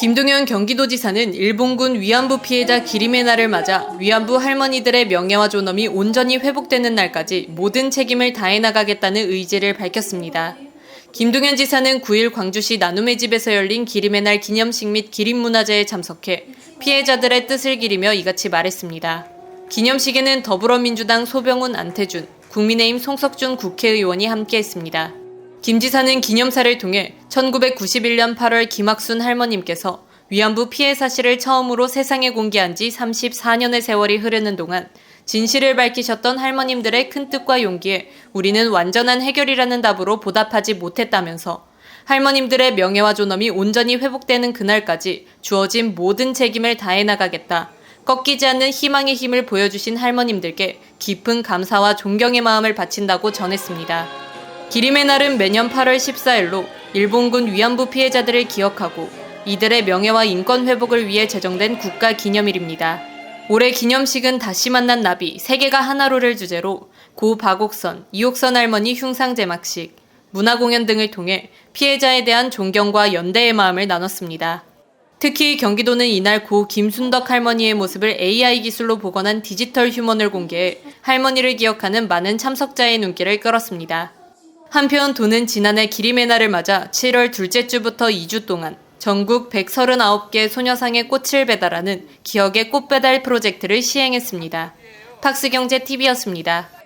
김동연 경기도지사는 일본군 위안부 피해자 기림의 날을 맞아 위안부 할머니들의 명예와 존엄이 온전히 회복되는 날까지 모든 책임을 다해 나가겠다는 의지를 밝혔습니다. 김동연 지사는 9일 광주시 나눔의 집에서 열린 기림의 날 기념식 및 기림문화제에 참석해 피해자들의 뜻을 기리며 이같이 말했습니다. 기념식에는 더불어민주당 소병훈 안태준, 국민의힘 송석준 국회의원이 함께했습니다. 김 지사는 기념사를 통해 1991년 8월 김학순 할머님께서 위안부 피해 사실을 처음으로 세상에 공개한 지 34년의 세월이 흐르는 동안 진실을 밝히셨던 할머님들의 큰 뜻과 용기에 우리는 완전한 해결이라는 답으로 보답하지 못했다면서 할머님들의 명예와 존엄이 온전히 회복되는 그날까지 주어진 모든 책임을 다해 나가겠다. 꺾이지 않는 희망의 힘을 보여주신 할머님들께 깊은 감사와 존경의 마음을 바친다고 전했습니다. 기림의 날은 매년 8월 14일로 일본군 위안부 피해자들을 기억하고 이들의 명예와 인권 회복을 위해 제정된 국가 기념일입니다. 올해 기념식은 다시 만난 나비 세계가 하나로를 주제로 고 박옥선, 이옥선 할머니 흉상 제막식, 문화 공연 등을 통해 피해자에 대한 존경과 연대의 마음을 나눴습니다. 특히 경기도는 이날 고 김순덕 할머니의 모습을 AI 기술로 복원한 디지털 휴먼을 공개해 할머니를 기억하는 많은 참석자의 눈길을 끌었습니다. 한편 도는 지난해 기림의 날을 맞아 7월 둘째 주부터 2주 동안 전국 139개 소녀상의 꽃을 배달하는 기억의 꽃배달 프로젝트를 시행했습니다. 팍스경제TV였습니다.